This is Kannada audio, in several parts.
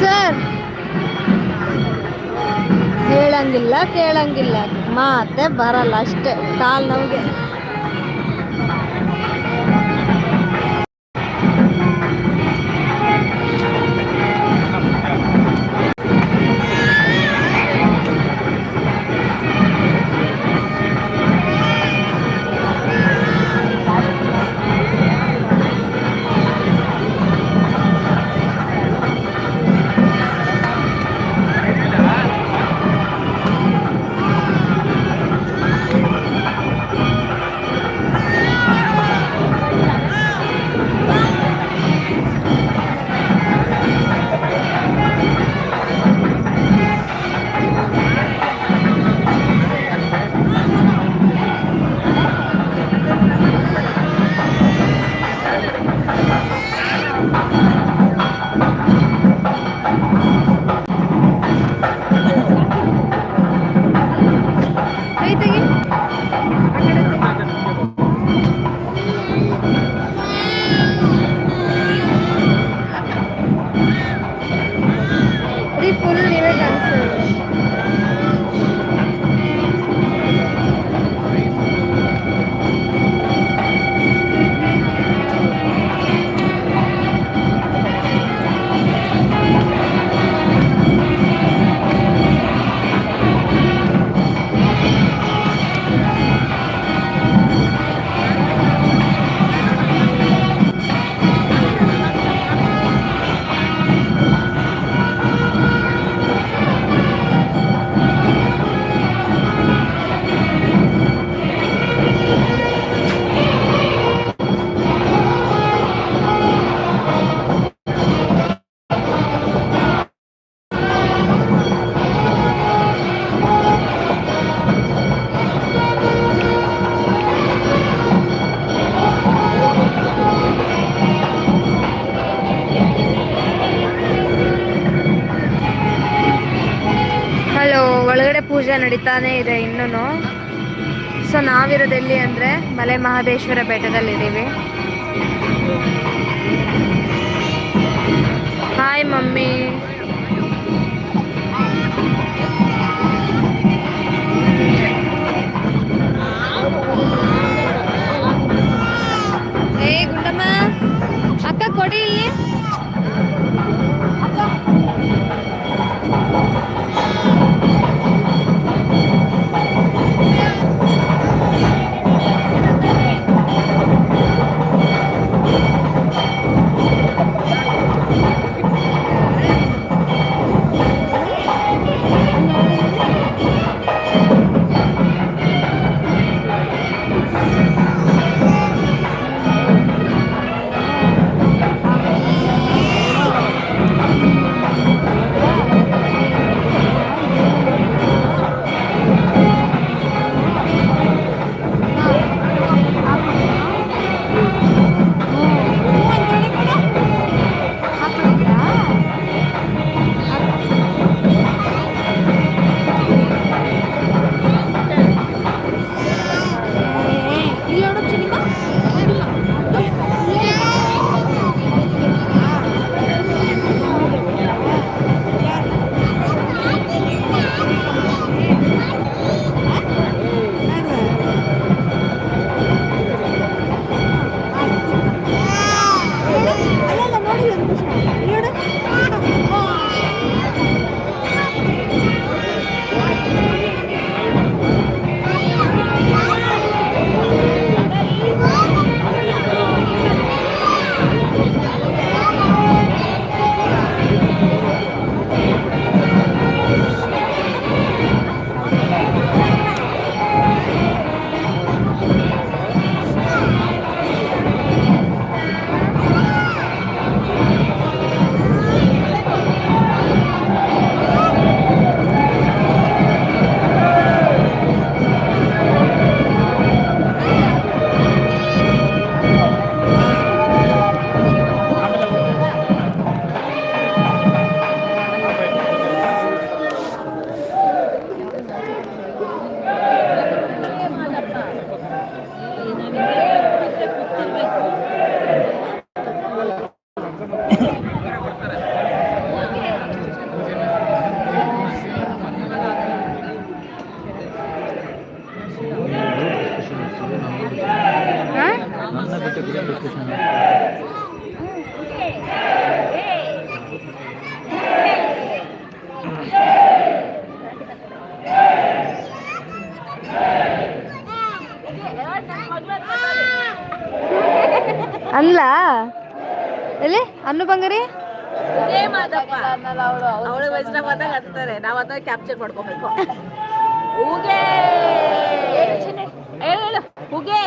ಸರ್. ಕೇಳಂಗಿಲ್ಲ ಕೇಳಂಗಿಲ್ಲ. ಮಾತೆ ಬರಲ್ಲ ಅಷ್ಟೇ ಕಾಲ್ ನಮಗೆ. ಪೂಜೆ ನಡೀತಾನೆ ಇದೆ ಇನ್ನೂ ಸೊ ನಾವಿರೋದೆಲ್ಲಿ ಅಂದರೆ ಮಲೆ ಮಹದೇಶ್ವರ ಬೆಟ್ಟದಲ್ಲಿದ್ದೀವಿ. Hi mummy. ಏ ಗುಂಡಮ್ಮ, ಅಕ್ಕ ಕೊಡಿ ಇಲ್ಲಿ. ಅಲ್ಲ. ಎಲ್ಲಿ? ಅನ್ನು ಬಂಗರಿ? ನಾವು ಅದನ್ನ ಕ್ಯಾಪ್ಚರ್ ಮಾಡ್ಕೋಬೇಕು. ಹೇಳು. ಹೂಗೆ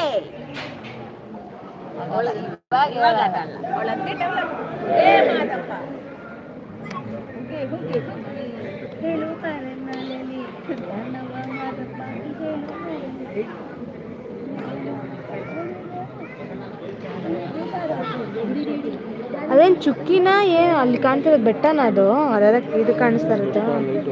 ಹೇಳು ಅದೇನು ಚುಕ್ಕಿನ ಏನು ಅಲ್ಲಿ ಕಾಣ್ತಿರೋದು ಬೆಟ್ಟನ ಅದು? ಅದರ ಇದು ಕಾಣಿಸ್ತಾ ಇರುತ್ತೆ ಲೈಟು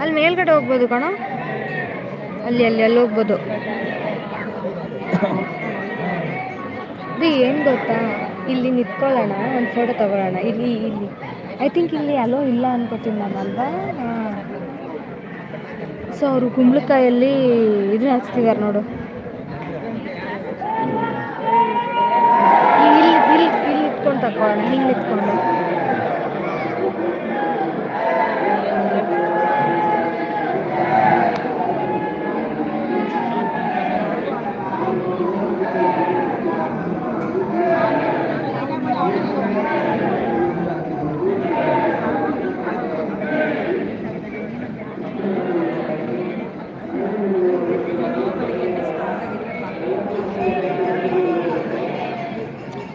ಅಲ್ಲಿ ಮೇಲ್ಗಡೆ ಹೋಗ್ಬೋದು ಕಣ. ಅಲ್ಲಿ ಅಲ್ಲಿ ಅಲ್ಲಿ ಹೋಗ್ಬೋದು. ಇದು ಏನು ಗೊತ್ತಾ? ಇಲ್ಲಿ ನಿಂತ್ಕೊಳ್ಳೋಣ, ಒಂದು ಫೋಟೋ ತಗೊಳ್ಳೋಣ. ಇಲ್ಲಿ ಇಲ್ಲಿ. ಐ ಥಿಂಕ್ ಇಲ್ಲಿ ಅಲೋ ಇಲ್ಲ ಅನ್ಕೋತೀನಿ ನಾನು ಅಲ್ವಾ? ಸೊ ಅವರು ಕುಂಬಳಕಾಯಲ್ಲಿ ಇದನ್ನ ಹಚ್ತಿದ್ದಾರೆ ನೋಡು. ಇಲ್ಲಿ ಇಲ್ಲಿ ಇಲ್ಲಿ ಇಟ್ಕೊಂಡು ತಕ್ಕೋಣ ಹಿಂಗೆ ನಿಂತ್ಕೊಂಡು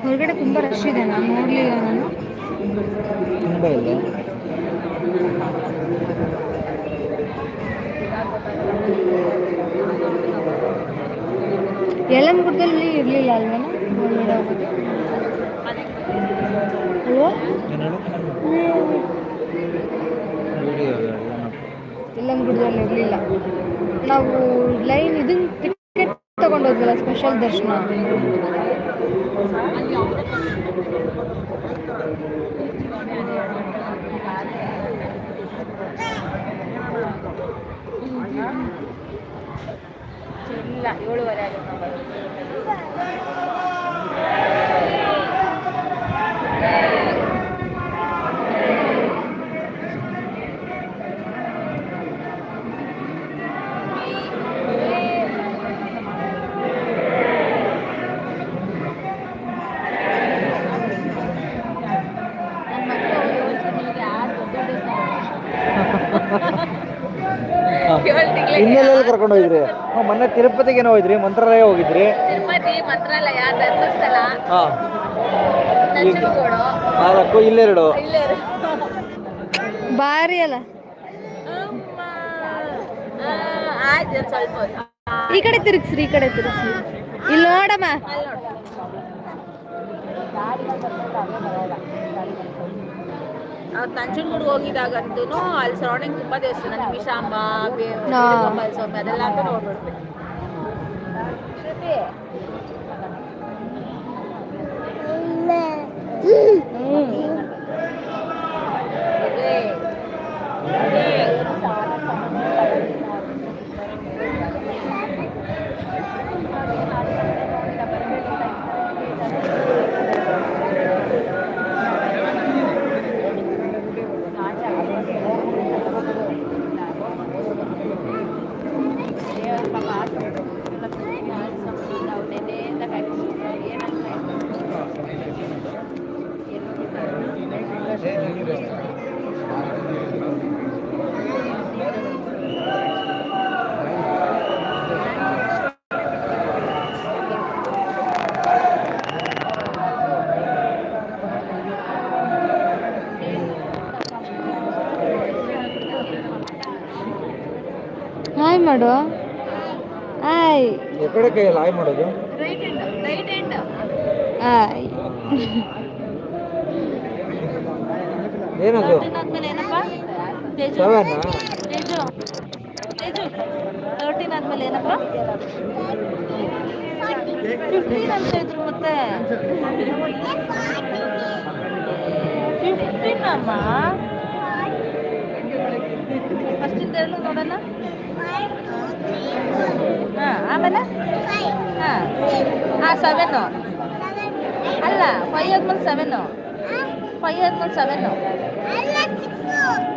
ಹೊರಗಡೆ ತುಂಬ ರಶ್ ಇದೆ ನಾನು ನೋಡಲಿಲ್ಲ ನಾನು ತುಂಬ ಇಲ್ಲ ಯಲಂಗುಡ್ದಲ್ಲಿ ಇರಲಿಲ್ಲ ಅಲ್ವೇನ? ಅಲ್ವಾ? ಗುಡ್ಡದಲ್ಲಿ ಇರಲಿಲ್ಲ. ನಾವು ಲೈನ್ ಇದನ್ನ ಟಿಕೆಟ್ ತಗೊಂಡೋದ್ವಲ್ಲ ಸ್ಪೆಷಲ್ ದರ್ಶನ? ಇಲ್ಲ ಏಳುವರೆ ಆಗಿದೆ ನಾವು ಬರೋದು. ಏಳು ತಿಂಗ್ಳಿಗೆ ಇನ್ನೆಲ್ಲೆಲ್ಲ ಕರ್ಕೊಂಡು ಹೋಗಿದ್ರಿ ಮೊನ್ನೆ ತಿರುಪತಿಗೆ ಹೋಗಿದ್ರಿ ಮಂತ್ರಾಲಯ ಹೋಗಿದ್ರಿ? ತಿರುಪತಿ ಮಂತ್ರಾಲಯ ಧರ್ಮಸ್ಥಳ. ಹಾಂ. ನಂಜನಗೂಡು. ನಾಲ್ಕು ಇಲ್ಲೆರಡು ಇಲ್ಲೇರು ಭಾರಿ ಅಲ್ಲ? ಅಮ್ಮ. ಆ, ಆಯ್ತು ಒಂದ್ ಸ್ವಲ್ಪ ಹೊತ್ತು. ಈ ಕಡೆ ತಿರುಗಿಸ್ರಿ ಈ ಕಡೆ ತಿರುಗಿಸ್ರಿ. ಇಲ್ಲಿ ನೋಡಮ್ಮ. ಅಲ್ಲಿ ನೋಡು. ನಾವು ನಂಜನಗೂಡು ಹೋಗಿದಾಗಂತೂ ಅಲ್ಲಿ ಸರೌಂಡಿಂಗ್ ತುಂಬಾ ದೇವಸ್ಥಾನ ನಿಮಿಷಾಂಬ ಬೇ- ಹಾ. ಬೇಣುಗೋಪಾಲ ಸ್ವಾಮಿ ಅದೆಲ್ಲ ಅಂತ ನೋಡ್ಬಿಡ್ತೀವಿ ಶ್ರುತಿ ಎಕಡೆ ಕೈಯಲ್ಲಿ ಹಾಯ್ ಮಾಡೋದು? ರೈಟ್ ಹ್ಯಾಂಡ್ ಏನದು? ತರ್ಟೀನ್ ಆದ್ಮೇಲೆ ಏನಪ್ಪ? ತೇಜು. ಸೆವೆನ್? ತೇಜು. ತೇಜು. ತರ್ಟೀನ್ ಆದ್ಮೇಲೆ ಏನಪ್ಪ? ಫಿಫ್ಟೀನ್ ಅಂತ ಇದ್ರು ಮತ್ತೆ. ಫಿಫ್ಟೀನ್ ಅಮ್ಮ? ಫಸ್ಟಿಂದ ಹೇಳು ನೋಡೋಣ ಹಾಂ ಆಮೇಲೆ? ಹಾಂ. ಹಾಂ ಸೆವೆನ್ನು ಅಲ್ಲ ಫೈವ್ ಆದ್ಮೇಲೆ ಸೆವೆನ್ನು ಫೈವ್ ಆದ್ಮೇಲೆ ಸೆವೆನ್ನು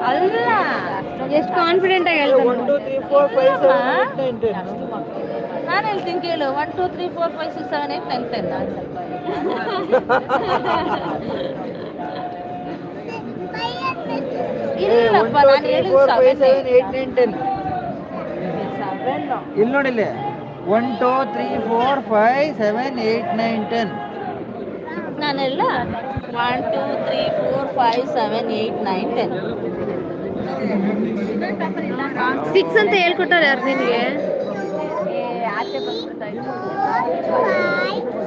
ಅಲ್ಲ ಎಷ್ಟು ಕಾನ್ಫಿಡೆಂಟ್ ಆಗಿ ಸೆವೆನ್ ನೈನ್ ನಾನು ಹೇಳ್ತೀನಿ ಕೇಳು. One two three four five six seven eight nine ten ಇಲ್ಲಪ್ಪ ನಾನು ಹೇಳಿದ್ದು seven seven eight nine ten seven ಇಲ್ಲಿ ನೋಡಿಲ್ಲಿ one two three four five seven eight nine ten ನಾನೆಲ್ಲ? One two three four five seven eight nine ten six ಅಂತ ಹೇಳ್ಕೊಟ್ಟಾರೆ ಯಾರು ನಿನಗೆ?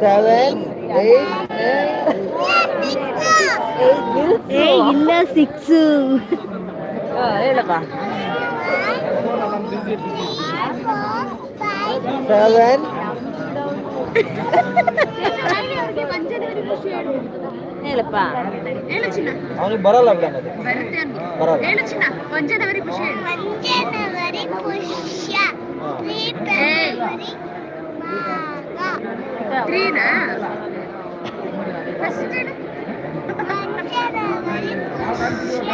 ಸೆವೆನ್ ಏ ಇಲ್ಲ ಸಿಕ್ಸು ಹೇಳಪ್ಪ. ಸೆವೆನ್ ಹೇಳಪ್ಪ ಅವನಿಗೆ ಬರಲ್ಲ ಬಿಡ ಅದು ಬರಲ್ಲ ಪಂಚನವರಿ ಪುಷ್ಯ ಫೆಬ್ರವರಿ ಮಾಘ ತ್ರೀನಾ ಫಸ್ಟ್ ಹೇಳು ಪಂಚನವರಿ ಪುಷ್ಯ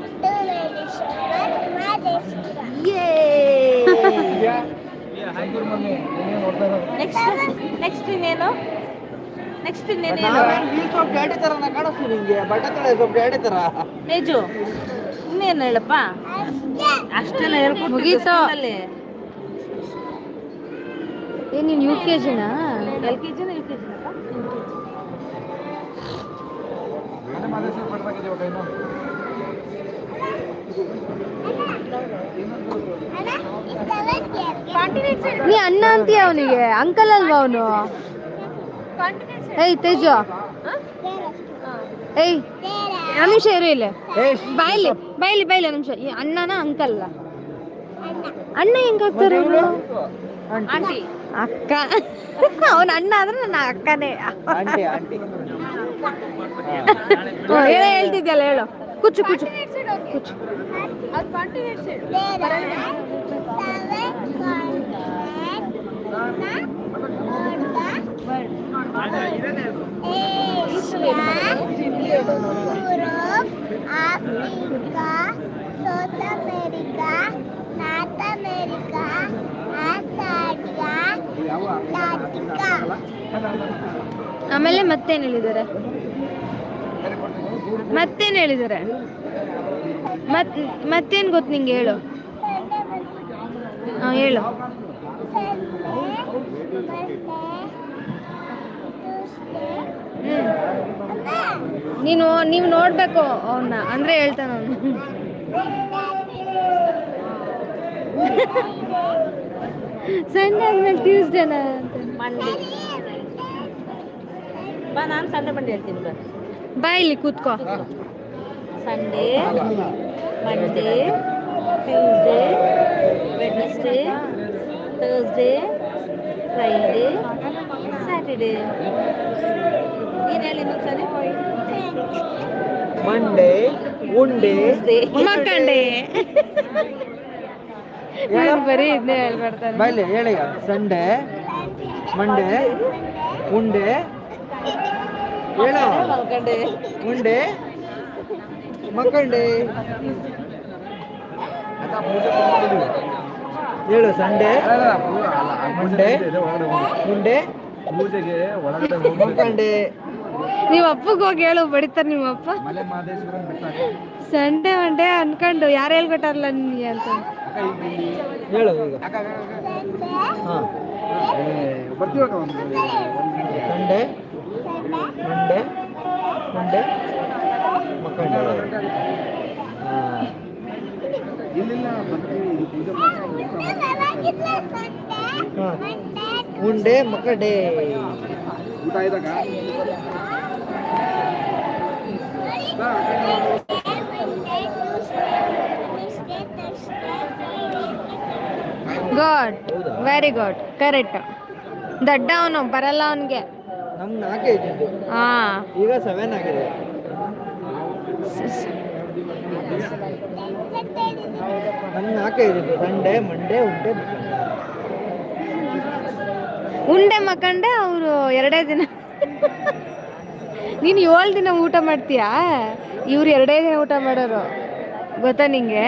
ನೆಕ್ಸ್ಟ್ ನೆಕ್ಸ್ಟ್ ಇನ್ನೇನು ನೆಕ್ಸ್ಟ್ ಇನ್ನೇನೇನು ಸ್ವಲ್ಪ ಡ್ಯಾಡಿ ತರ ನಿಂಗೆ. ಬಟ್ಟೆ ತೊಳೆ ಸ್ವಲ್ಪ ಡ್ಯಾಡಿ ತರ. ತೇಜು ಇನ್ನೇನು ಹೇಳಪ್ಪ? ಅಷ್ಟೇ ಅಷ್ಟೆಲ್ಲ ಹೇಳ್ಕೊಟ್ಟು ಮುಗೀತು. ಏ ನೀನು ಯು ಕೆ ಜಿನಾ ಎಲ್ ಕೆ ಜಿನ ಯು ಕೆ ಜಿನಪ್ಪ ನೀ ಅಣ್ಣ ಅಂತೀಯ ಅವನಿಗೆ? ಅಂಕಲ್ ಅಲ್ವಾ ಅವನು? ಏಯ್ ತೇಜು. ಏಯ್ ನಿಮಿಷ ಇರು ಇಲ್ಲಿ. ಬಾಯ್ಲಿ ಬಾಯ್ಲಿ ಬಾಯ್ಲಿ ನಿಮಿಷ. ಈ ಅಣ್ಣನ ಅಂಕಲ್ ಅಣ್ಣ ಹೆಂಗಾಗ್ತಾರ ಅವರು? ಅಕ್ಕ. ಅವನ ಅಣ್ಣ ಆದ್ರೆ ನನ್ನ ಅಕ್ಕನೇ. ಹೇಳ ಹೇಳ್ತಿದ್ಯಲ್ಲ ಹೇಳು. ಕುಚ್ಚು ಕಾಂಟಿನೆಂಟ್ಸ್ ಹೇಳು Europe Africa south America north America ಲಾಟಿಕಾ ಆಮೇಲೆ ಮತ್ತೇನು ಹೇಳಿದ್ದಾರೆ? ಮತ್ತೇನು ಹೇಳಿದ್ದಾರೆ ಮತ್, ಮತ್ತೇನು ಗೊತ್ತು ನಿಂಗೆ ಹೇಳು. ಹಾಂ, ಹೇಳು. ನೀನು, ನೀವು ನೋಡ್ಬೇಕು ಅವನ್ನ ಅಂದ್ರೆ ಹೇಳ್ತಾನ ಸಂಡೆ ಆದ್ಮೇಲೆ ಟ್ಯೂಸ್ಡೇನಾ ಅಂತ. ಬಾ, ನಾನು ಸಂಡೆ ಬಂದು ಹೇಳ್ತೀನಿ ಬಾ ಇಲ್ಲಿ ಕೂತ್ಕೋ. Sunday Monday Tuesday Wednesday Thursday Friday Saturday ನೀನು ಹೇಳಿ ಇನ್ನೊಂದ್ಸರಿ ಮಂಡೇ ಉಂಡೆ ಮಕ್ಕಂಡೆ ಬರೀ ಇದನ್ನೇ ಹೇಳ್ಬಾರ್ತಾರೆ ಬೈಲಿ ಹೇಳಿ ಸಂಡೇ ಮಂಡೇ ಉಂಡೆ ಹೇಳು. ಉಂಡೆ ಮಕ್ಕಂಡೆ ಹೇಳು ಸಂಡೇ. ಮಂಡೇ. ಮುಂಡೆ. ಪೂಜೆಗೆ ಒಳಗಡೆ ಮಂಕಂಡೆ ನೀವು ಅಪ್ಪಗೆ ಹೋಗಿ ಹೇಳು ಬಡಿತಾರೆ ನಿಮ್ಮ ಅಪ್ಪ. ಸಂಡೆ ಮಂಡೆ ಅನ್ಕೊಂಡು ಯಾರು ಹೇಳ್ಕೊಟ್ಟಾರಲ್ಲ ನಿನಗೆ ಅಂತ. ಹೇಳು ಸಂಡೇ. ಮಂಡೇ ಮಂಡೆ ಮಕ್ಕಂಡೆ ಉಂಡೆ ಮಕ್ಕಂಡೆ ಊಟ ಗುಡ್ ವೆರಿ ಗುಡ್ ಕರೆಕ್ಟ್ ದಡ್ಡ ಅವನು ಬರಲ್ಲ ಅವನಿಗೆ. ನಮ್ಗೆ ನಾಲ್ಕೇ ಇದ್ದಿದ್ದು. ಹಾ ಈಗ ಸೆವೆನ್ ಆಗಿದೆ. ನಮ್ಗೆ ನಾಲ್ಕೇ ಇದ್ದಿದ್ದು. ಸಂಡೇ ಮಂಡೇ ಉಂಡೆ ಉಂಡೆ ಮಕ್ಕಂಡೆ ಅವರು ಎರಡೇ ದಿನ. ನೀನು ಏಳು ದಿನ ಊಟ ಮಾಡ್ತೀಯಾ? ಇವ್ರು ಎರಡೇ ದಿನ ಊಟ ಮಾಡೋರು. ಗೊತ್ತಾ ನಿಂಗೆ?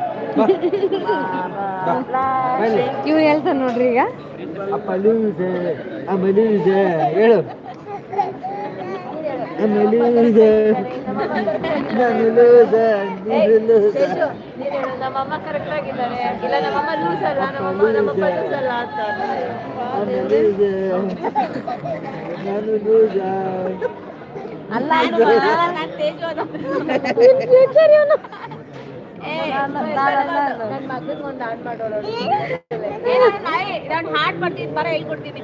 ಇವ್ರು ಹೇಳ್ತಾನೆ ನೋಡ್ರಿ ಈಗ. ಅಪ್ಪ ಲೂಸೆ ಮನಿ ಇದೆ. ಹೇಳು. ನಮ್ಮಮ್ಮ ಕರೆಕ್ಟ್ ಆಗಿದ್ದಾರೆ ಇಲ್ಲ ನಮ್ಮಮ್ಮ ಲೂಸ್ ಅಲ್ಲ ನಮ್ಮಮ್ಮ ನಮ್ಮಪ್ಪ ಲೂಸ್ ಅಲ್ಲ ಅಂತ ನಾನು ಲೂಸೆ ಅಲ್ಲ ನಾನು ತೇಜು ನನ್ನ ಮಗನಿಗೆ ಒಂದು ಹಾಡ್ ಮಾಡೋಳು ನಾನು ಹಾಡ್ ಮಾಡ್ತೀನಿ ಬರ ಹೇಳ್ಕೊಡ್ತೀನಿ.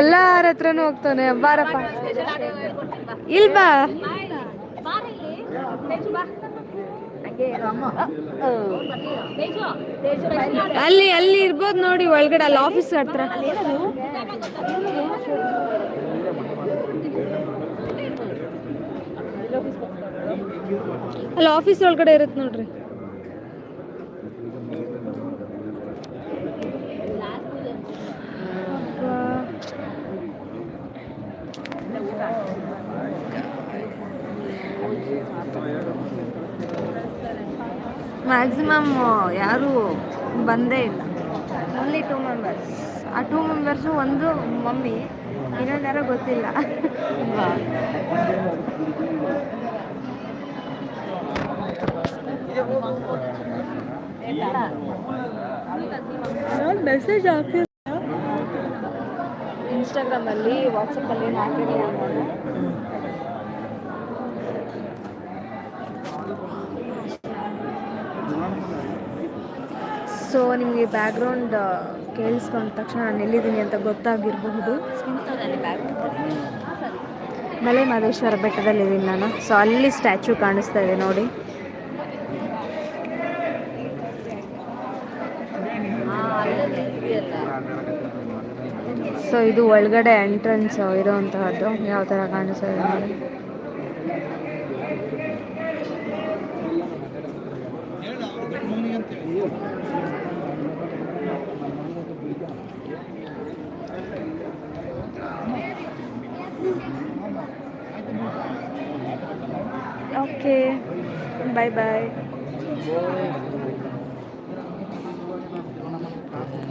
ಎಲ್ಲಾರ ಹತ್ರನು ಹೋಗ್ತಾನೆ ಬಾರಪ್ಪ. ಇಲ್ ಬಾ. ಅಲ್ಲಿ ಅಲ್ಲಿ ಇರ್ಬೋದು ನೋಡಿ ಒಳಗಡೆ ಅಲ್ಲಿ ಆಫೀಸ್ ಹತ್ರ. ಅಲ್ಲಿ ಆಫೀಸ್ ಒಳಗಡೆ ಇರುತ್ತೆ ನೋಡ್ರಿ. ಮ್ಯಾಕ್ಸಿಮಮ್ ಯಾರು ಬಂದೇ ಇಲ್ಲ. ಓನ್ಲಿ ಟೂ ಮೆಂಬರ್ಸ್ ಆ ಟೂ ಮೆಂಬರ್ಸು ಒಂದು ಮಮ್ಮಿ. ಇನ್ನೊಂದು ಯಾರೋ ಗೊತ್ತಿಲ್ಲ ಮೆಸೇಜ್ ಹಾಕಿ ಇನ್ಸ್ಟಾಗ್ರಾಮಲ್ಲಿ, ವಾಟ್ಸಪ್ಪಲ್ಲಿ ಏನು ಹಾಕಿರಲಿಲ್ಲ ಸೊ ನಿಮಗೆ ಬ್ಯಾಕ್ಗ್ರೌಂಡ್ ಕೇಳಿಸ್ಕೊಂಡ ತಕ್ಷಣ ನಾನು ಎಲ್ಲಿದ್ದೀನಿ ಅಂತ ಗೊತ್ತಾಗಿರಬಹುದು. ಮಲೆ ಮಹದೇಶ್ವರ ಬೆಟ್ಟದಲ್ಲಿದ್ದೀನಿ ನಾನು. ಸೊ ಅಲ್ಲಿ ಸ್ಟ್ಯಾಚು ಕಾಣಿಸ್ತಾ ಇದೆ ನೋಡಿ. ಸೊ ಇದು ಒಳಗಡೆ ಎಂಟ್ರೆನ್ಸ್ ಇರೋವಂತಹದ್ದು ಯಾವ ತರ ಕಾಣಿಸ್ತಾ ಇದೆ ನೋಡಿ. ಓಕೆ ಬಾಯ್ ಬಾಯ್